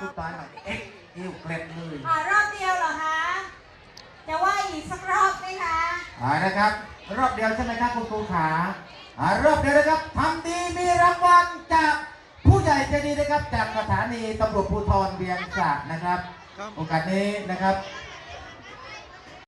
ว่าวน้ายหน่อยเอ็กเอวเกล็ดเลยอ่ารอบเดียวเหรอคะ จะว่าอีกสักรอบไหมคะ อ่านะครับ รอบเดียวใช่ไหมครับคุณครูขาอ่ารอบเดียวนะครับทำดีมีรางวัลจากผู้ใหญ่ใจดีนะครับ จากสถานีตำรวจภูธรเวียงสะนะครับ โอกาสนี้นะครับ